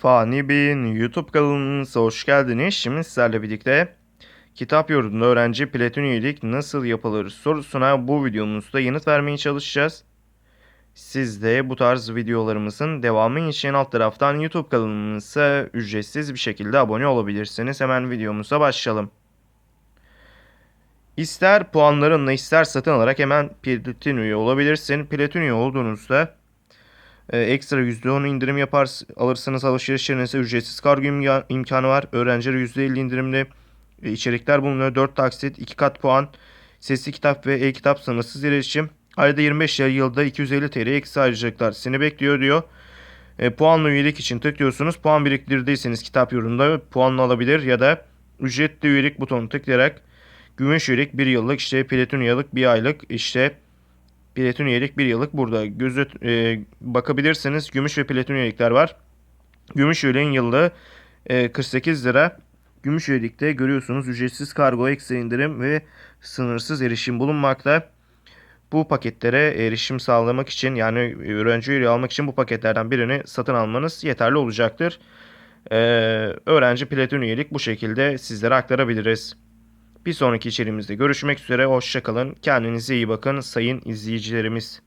Fani Bey'in YouTube kanalımıza hoş geldiniz. Şimdi sizlerle birlikte kitap yurdunda öğrenci platin üyelik nasıl yapılır sorusuna bu videomuzda yanıt vermeye çalışacağız. Siz de bu tarz videolarımızın devamı için alt taraftan YouTube kanalımıza ücretsiz bir şekilde abone olabilirsiniz. Hemen videomuza başlayalım. İster puanlarınla ister satın alarak hemen platin üye olabilirsin. Platin üye olduğunuzda e, ekstra %10 indirim yapar alırsınız alışverişlerinize ücretsiz kargo imga- imkanı var. Öğrencilere %50 indirimli e, içerikler bulunuyor. 4 taksit, 2 kat puan, sesli kitap ve e-kitap sınırsız erişim. Ayda 25 yılda 250 TL eksi ayrıcalıklar seni bekliyor diyor. E, puanlı üyelik için tıklıyorsunuz. Puan biriktirdiyseniz kitap yurdunda puanla alabilir ya da ücretli üyelik butonu tıklayarak gümüş üyelik 1 yıllık işte platin üyelik 1 aylık işte Platin üyelik 1 yıllık burada. Gözü e, bakabilirsiniz. Gümüş ve platin üyelikler var. Gümüş üyeliğin yıllığı e, 48 lira. Gümüş üyelikte görüyorsunuz ücretsiz kargo, ekstra indirim ve sınırsız erişim bulunmakta. Bu paketlere erişim sağlamak için yani öğrenci üyeliği almak için bu paketlerden birini satın almanız yeterli olacaktır. Ee, öğrenci platin üyelik bu şekilde sizlere aktarabiliriz. Bir sonraki içeriğimizde görüşmek üzere. Hoşçakalın. Kendinize iyi bakın sayın izleyicilerimiz.